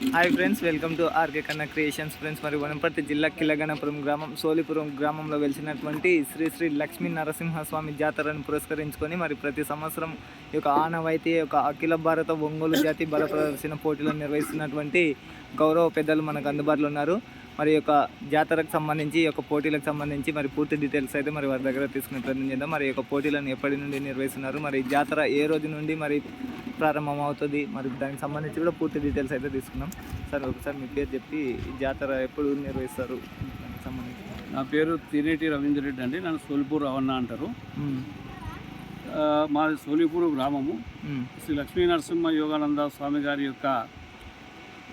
Hi friends welcome to RK Kanna creations friends మరి వనపర్తి జిల్లా కిలగణపురం గ్రామం సోలిపురం గ్రామంలో వెలిసినటువంటి శ్రీ శ్రీ లక్ష్మీ నరసింహస్వామి జాతరను పురస్కరించుకొని మరి ప్రతి సంవత్సరం ఈ యొక్క ఆనవాయితీ యొక్క అఖిల భారత ఒంగోలు జాతి బల ప్రదర్శన పోటీలను నిర్వహిస్తున్నటువంటి గౌరవ పెద్దలు మనకు అందుబాటులో ఉన్నారు. మరి యొక్క జాతరకు సంబంధించి ఈ యొక్క పోటీలకు సంబంధించి మరి పూర్తి డీటెయిల్స్ అయితే మరి వారి దగ్గర తీసుకునే ప్రయత్నం చేద్దాం. మరి యొక్క పోటీలను ఎప్పటి నుండి నిర్వహిస్తున్నారు? మరి జాతర ఏ రోజు నుండి మరి ప్రారంభం అవుతుంది మరి దానికి సంబంధించి కూడా పూర్తి డీటెయిల్స్ అయితే తీసుకున్నాం సార్ ఒకసారి మీ పేరు చెప్పి ఈ జాతర ఎప్పుడు నిర్వహిస్తారు? దానికి సంబంధించి. నా పేరు తిరేటి రవీంద్ర రెడ్డి అండి. నన్ను సోలిపూర్ రవణ అంటారు. మాది సోలిపూర్ గ్రామము. శ్రీ లక్ష్మీ నరసింహ యోగానంద స్వామి గారి యొక్క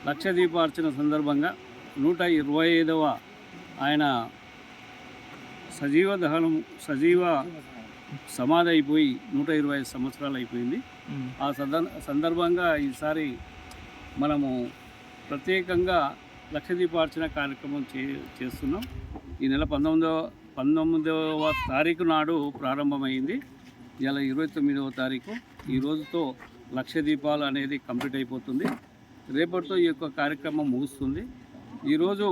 లక్ష దీపార్చన సందర్భంగా నూట ఇరవై ఐదవ ఆయన సజీవ దహనం సజీవ సమాధి అయిపోయి నూట ఇరవై ఐదు సంవత్సరాలు అయిపోయింది ఆ సందర్ సందర్భంగా ఈసారి మనము ప్రత్యేకంగా లక్షదీపార్చన కార్యక్రమం చే చేస్తున్నాం. ఈ నెల పంతొమ్మిదవ పంతొమ్మిదవ తారీఖు నాడు ప్రారంభమైంది. ఇలా ఇరవై తొమ్మిదవ తారీఖు. ఈ రోజుతో లక్ష దీపాలు అనేది కంప్లీట్ అయిపోతుంది రేపటితో ఈ యొక్క కార్యక్రమం ముగుస్తుంది. ఈరోజు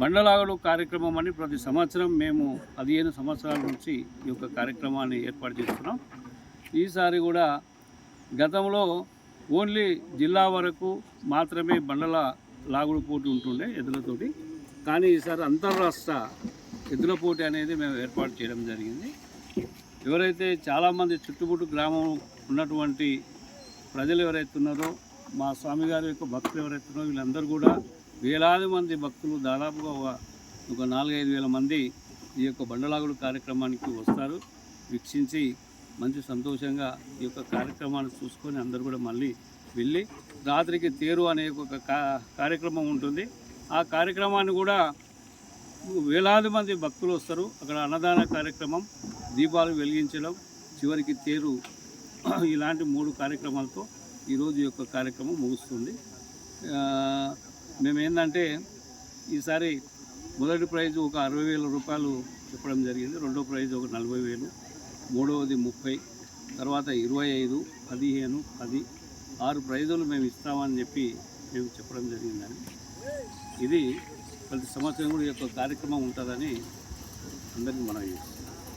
బండలాగడు కార్యక్రమం అని ప్రతి సంవత్సరం మేము పదిహేను సంవత్సరాల నుంచి ఈ యొక్క కార్యక్రమాన్ని ఏర్పాటు చేస్తున్నాం. ఈసారి కూడా గతంలో ఓన్లీ జిల్లా వరకు మాత్రమే బండల లాగుడు పోటీ ఉంటుండే ఎద్దులతోటి. కానీ ఈసారి అంతర్రాష్ట్ర ఎద్దుల పోటీ అనేది మేము ఏర్పాటు చేయడం జరిగింది. ఎవరైతే చాలామంది చుట్టుముట్టు గ్రామం ఉన్నటువంటి ప్రజలు ఎవరైతే ఉన్నారో మా స్వామి గారి యొక్క భక్తులు ఎవరైతే ఉన్నారో వీళ్ళందరూ కూడా వేలాది మంది భక్తులు దాదాపుగా ఒక- నాలుగైదు వేల మంది ఈ యొక్క బండలాగుడు కార్యక్రమానికి వస్తారు. వీక్షించి మంచి సంతోషంగా ఈ యొక్క కార్యక్రమాన్ని చూసుకొని అందరూ కూడా మళ్ళీ వెళ్ళి రాత్రికి తేరు అనే ఒక కార్యక్రమం ఉంటుంది. ఆ కార్యక్రమాన్ని కూడా వేలాది మంది భక్తులు వస్తారు. అక్కడ అన్నదాన కార్యక్రమం దీపాలు వెలిగించడం చివరికి తేరు ఇలాంటి మూడు కార్యక్రమాలతో ఈరోజు యొక్క కార్యక్రమం ముగుస్తుంది. మేము ఏంటంటే ఈసారి మొదటి ప్రైజ్ ఒక అరవై వేల రూపాయలు చెప్పడం జరిగింది. రెండో ప్రైజ్ ఒక నలభై వేలు. మూడవది ముప్పై. తర్వాత ఇరవై ఐదు పదిహేను పది. ఆరు ప్రైజులు మేము ఇస్తామని చెప్పి మేము చెప్పడం జరిగిందని. ఇది ప్రతి సంవత్సరం కూడా ఈ యొక్క కార్యక్రమం ఉంటుందని అందరికీ మనం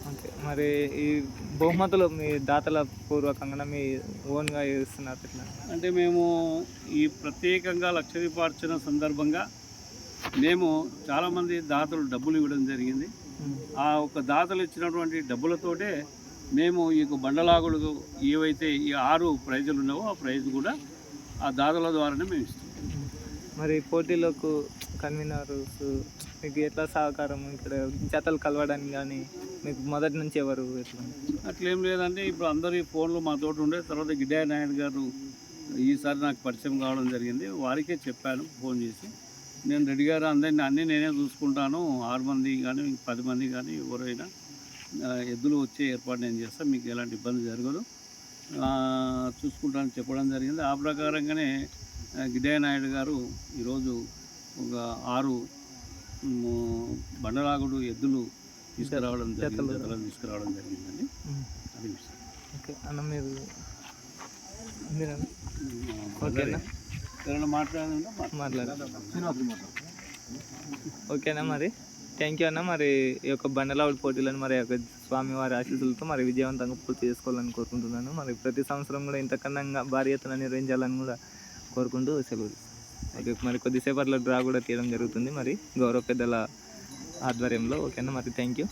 ఓకే మరి ఈ బహుమతులు మీ దాతల పూర్వకంగా మీ ఓన్గా ఇస్తున్నారు ఇట్లా? అంటే మేము ఈ ప్రత్యేకంగా లక్షదీపార్చన సందర్భంగా మేము చాలామంది దాతలు డబ్బులు ఇవ్వడం జరిగింది. ఆ ఒక దాతలు ఇచ్చినటువంటి డబ్బులతోటే మేము ఈ బండలాగుడు ఏవైతే ఈ ఆరు ప్రైజులు ఉన్నావో ఆ ప్రైజ్ కూడా ఆ దాతల ద్వారానే మేము ఇస్తాం మరి పోటీలకు కన్వీనర్స్ మీకు ఎట్లా సహకారం ఇక్కడ జతలు కలవడానికి కానీ మీకు మొదటి నుంచి ఎవరు ఎట్లా? అట్లేం లేదంటే ఇప్పుడు అందరి ఫోన్లు మా తోట ఉండే. తర్వాత గిడ్డాయ నాయుడు గారు ఈసారి నాకు పరిచయం కావడం జరిగింది. వారికే చెప్పాను ఫోన్ చేసి. నేను రెడ్డి గారు అందరిని అన్నీ నేనే చూసుకుంటాను. ఆరు మంది కానీ పది మంది కానీ ఎవరైనా ఎద్దులు వచ్చే ఏర్పాటు నేను చేస్తాను మీకు ఎలాంటి ఇబ్బంది జరగదు. చూసుకుంటాను చూసుకుంటానని చెప్పడం జరిగింది. ఆ ప్రకారంగానే గిడ్డయ్య గిడ్డాయ నాయుడు గారు ఈరోజు ఒక ఆరు మ్, బండలాగుడు ఎద్దులు తీసుకురావడం జరిగింది. జతలను తీసుకురావడం జరిగిందండి. అది అన్న మీరు ఎవరైనా మాట్లాడాలంటే ఓకేనా మరి? థ్యాంక్ యూ అన్న. మరి ఈ యొక్క బండలావుడి పోటీలను మరి యొక్క స్వామివారి ఆశీస్సులతో మరి విజయవంతంగా పూర్తి చేసుకోవాలని కోరుకుంటున్నాను. మరి ప్రతి సంవత్సరం కూడా ఇంతకన్నా భారీ ఎత్తున నిర్వహించాలని కూడా కోరుకుంటూ సెలవు ఓకే మరి కొద్దిసేపట్లో డ్రా కూడా తీయడం జరుగుతుంది. మరి గౌరవ పెద్దల ఆధ్వర్యంలో ఓకేనా? మరి థ్యాంక్ యూ